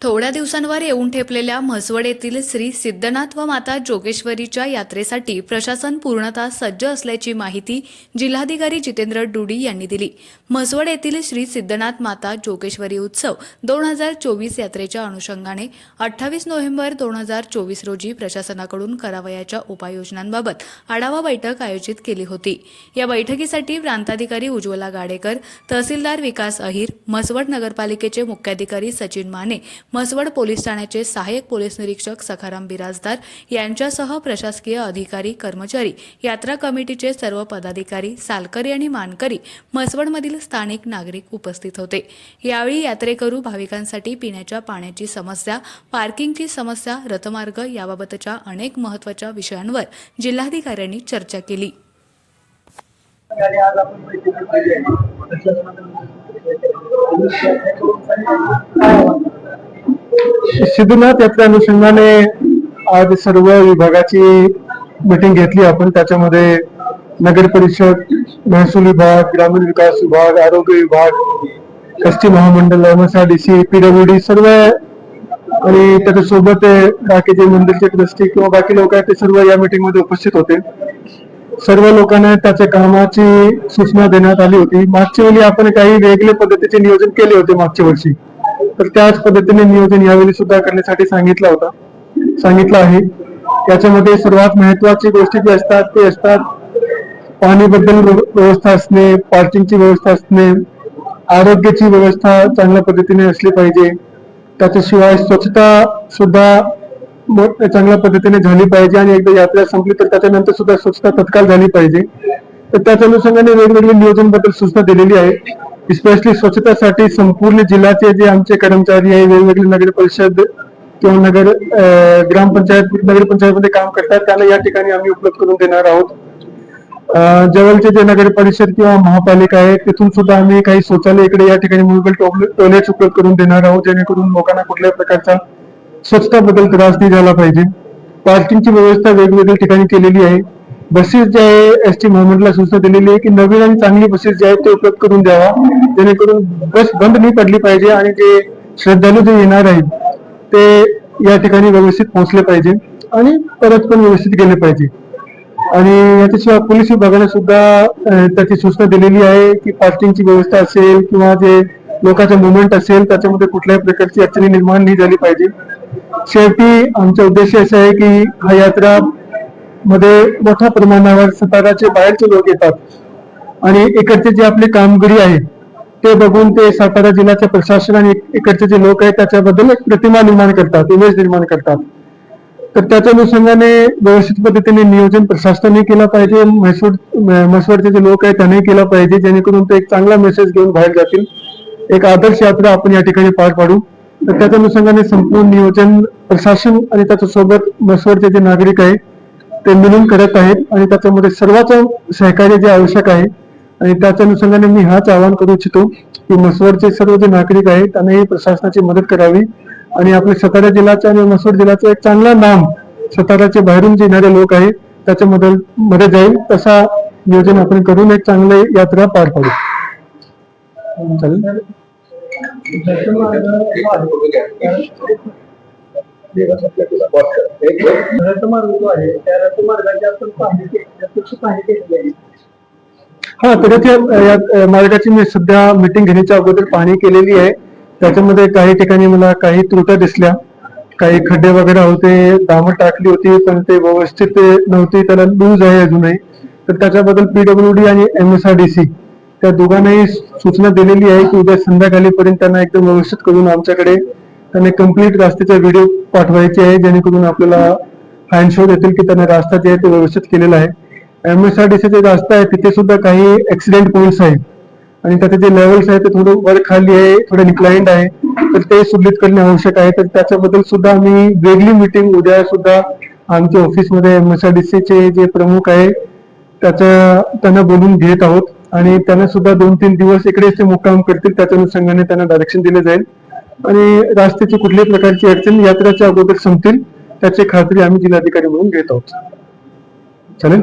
थोड्या दिवसांवर येऊन ठेपलेल्या म्हसवड येथील श्री सिद्धनाथ व माता जोगेश्वरीच्या यात्रेसाठी प्रशासन पूर्णतः सज्ज असल्याची माहिती जिल्हाधिकारी जितेंद्र डुडी यांनी दिली. म्हसवड येथील श्री सिद्धनाथ माता जोगेश्वरी उत्सव दोन हजार चोवीस यात्रेच्या अनुषंगाने अठ्ठावीस नोव्हेंबर दोन हजार चोवीस रोजी प्रशासनाकडून करावयाच्या उपाययोजनांबाबत आढावा बैठक आयोजित केली होती. या बैठकीसाठी प्रांताधिकारी उज्ज्वला गाडेकर तहसीलदार विकास अहिर म्हसवड नगरपालिकेचे मुख्याधिकारी सचिन माने म्हसवड पोलीस ठाण्याचे सहाय्यक पोलीस निरीक्षक सखाराम बिराजदार यांच्यासह प्रशासकीय अधिकारी कर्मचारी यात्रा कमिटीचे सर्व पदाधिकारी सालकरी आणि मानकरी म्हसवडमधील स्थानिक नागरिक उपस्थित होते. यावेळी यात्रेकरू भाविकांसाठी पिण्याच्या पाण्याची समस्या पार्किंगची समस्या रथमार्ग याबाबतच्या अनेक महत्त्वाच्या विषयांवर जिल्हाधिकाऱ्यांनी चर्चा केली आणि आज आपण माहिती घेतलेली आहे. सिद्धनाथ यातल्या अनुषंगाने आज सर्व विभागाची मीटिंग घेतली. आपण त्याच्यामध्ये नगर परिषद महसूल विभाग ग्रामीण विकास विभाग आरोग्य विभाग एस टी महामंडळ एमएसआरडीसी पीडब्ल्यूडी सर्व आणि त्याच्यासोबत बाकीचे मंदिरचे ट्रस्टी किंवा बाकी लोक आहेत ते सर्व या मीटिंगमध्ये उपस्थित होते. सर्व लोकांना त्याच्या कामाची सूचना देण्यात आली होती. मागच्या वेळी आपण काही वेगळे पद्धतीचे नियोजन केले होते मागच्या वर्षी. तर त्याच पद्धतीने नियोजन यावेळी सुद्धा करण्यासाठी सांगितला होता. सांगितलं आहे. त्याच्यामध्ये सर्वात महत्वाची गोष्टी जी असतात ते असतात पाणीबद्दल व्यवस्था असणे पार्किंगची व्यवस्था असणे आरोग्याची व्यवस्था चांगल्या पद्धतीने असली पाहिजे. त्याच्याशिवाय स्वच्छता सुद्धा चांगल्या पद्धतीने झाली पाहिजे आणि एकदा यात्रा संपली तर त्याच्यानंतर सुद्धा स्वच्छता तत्काळ झाली पाहिजे. तर त्याच अनुषंगाने वेगवेगळे नियोजनबद्दल सूचना दिलेली आहे. स्पेशली स्वच्छतेसाठी संपूर्ण जिल्ह्याचे जे आमचे कर्मचारी आहे वेगवेगळे नगर परिषद किंवा नगर ग्रामपंचायत नगरपंचायतमध्ये काम करतात त्याला या ठिकाणी आम्ही उपलब्ध करून देणार आहोत. जवळचे जे नगर परिषद किंवा महापालिका आहे तिथून सुद्धा आम्ही काही शौचालय इकडे या ठिकाणी मुव्हेबल टॉयलेट उपलब्ध करून देणार आहोत जेणेकरून लोकांना कुठल्याही प्रकारचा स्वच्छताबद्दल त्रास नाही झाला पाहिजे. पार्किंगची व्यवस्था वेगवेगळ्या ठिकाणी केलेली आहे. बसेस जे आहे एस टी महामंडळाला सूचना दिलेली आहे की नवीन आणि चांगली बसेस जे आहेत ते उपलब्ध करून द्यावा जेणेकरून बस बंद नाही पडली पाहिजे आणि जे श्रद्धालू जे येणार आहेत ते या ठिकाणी व्यवस्थित पोहोचले पाहिजे आणि परत पण व्यवस्थित गेले पाहिजे. आणि याच्याशिवाय पोलीस विभागाने सुद्धा त्याची सूचना दिलेली आहे की पार्किंगची व्यवस्था असेल किंवा जे लोकांचा मुवमेंट असेल त्याच्यामध्ये कुठल्याही प्रकारची अडचणी निर्माण नाही झाली पाहिजे. शेवटी आमचा उद्देश असा आहे की हा यात्रा मध्ये मोठ्या प्रमाणावर साताराचे बाहेरचे लोक येतात. आणि इकडचे जे आपली कामगिरी आहे ते बघून ते सातारा जिल्ह्याचे प्रशासन आणि इकडचे जे लोक आहेत त्याच्याबद्दल एक प्रतिमा निर्माण करतात इमेज निर्माण करतात. तर त्याच्या अनुषंगाने व्यवस्थित पद्धतीने नियोजन प्रशासनाने केलं पाहिजे म्हैसूर म- म्हसवडचे जे लोक आहेत त्यांनी केलं पाहिजे जेणेकरून ते एक चांगला मेसेज घेऊन बाहेर जातील. एक आदर्श यात्रा आपण या ठिकाणी पार पाडू. तर त्याच्या अनुषंगाने संपूर्ण नियोजन प्रशासन आणि त्याच्यासोबत म्हसवडचे जे नागरिक आहेत ते मिळून करत आहेत आणि त्याच्यामध्ये सर्वांचं सहकार्य जे आवश्यक आहे आणि त्याच्या अनुषंगाने मी हाच आवाहन करू इच्छितो की म्हसवडचे सर्व जे नागरिक आहेत त्यांनाही प्रशासनाची मदत करावी आणि आपल्या सातारा जिल्ह्याचं आणि म्हसवड जिल्ह्याचं एक चांगला नाम साताराचे बाहेरून जे येणारे लोक आहेत त्याच्यामध्ये मध्ये जाईल तसा नियोजन आपण करून एक चांगली यात्रा पार पाडू. चालेल? हा तर त्या या मार्गाची मी सध्या मीटिंग घेण्याच्या अगोदर पाहणी केलेली आहे. त्याच्यामध्ये काही ठिकाणी मला काही त्रुट्या दिसल्या. काही खड्डे वगैरे होते दामट टाकली होती पण ते व्यवस्थित नव्हती त्याला लूज आहे अजूनही. तर त्याच्याबद्दल पीडब्ल्यूडी आणि एमएसआरडीसी त्या दोघांनाही सूचना दिलेली आहे की उद्या संध्याकाळीपर्यंत त्यांना एकदम व्यवस्थित करून आमच्याकडे त्यांना कंप्लीट रस्त्याचा व्हिडिओ पाठवायचे आहे जेणेकरून आपल्याला फॅन शो देतील की त्यांना रास्ता जे आहे ते व्यवस्थित केलेला आहे. एमएसआरडीसी जे रस्ता आहे तिथे सुद्धा काही ऍक्सिडेंट पॉईंट्स आहेत. आणि त्याचे जे लेवल्स आहेत ते थोडं वर खाली आहे थोडं निक्लाइंड आहे. तर ते सुलित करणे आवश्यक आहे. तर त्याच्याबद्दल सुद्धा आम्ही वेगळी मीटिंग उद्या सुद्धा आमच्या ऑफिसमध्ये एमएसआरडीसी चे जे प्रमुख आहे त्याच्या त्यांना बोलून घेत आहोत. आणि त्यांना सुद्धा दोन तीन दिवस इकडेच ते मुक्काम करतील त्याच्या अनुषंगाने त्यांना डायरेक्शन दिले जाईल. आणि रस्त्याची कुठल्याही प्रकारची अडचण यात्रेच्या अगोदर संपतील त्याची खात्री आम्ही जिल्हाधिकारी म्हणून घेत आहोत. चालेल?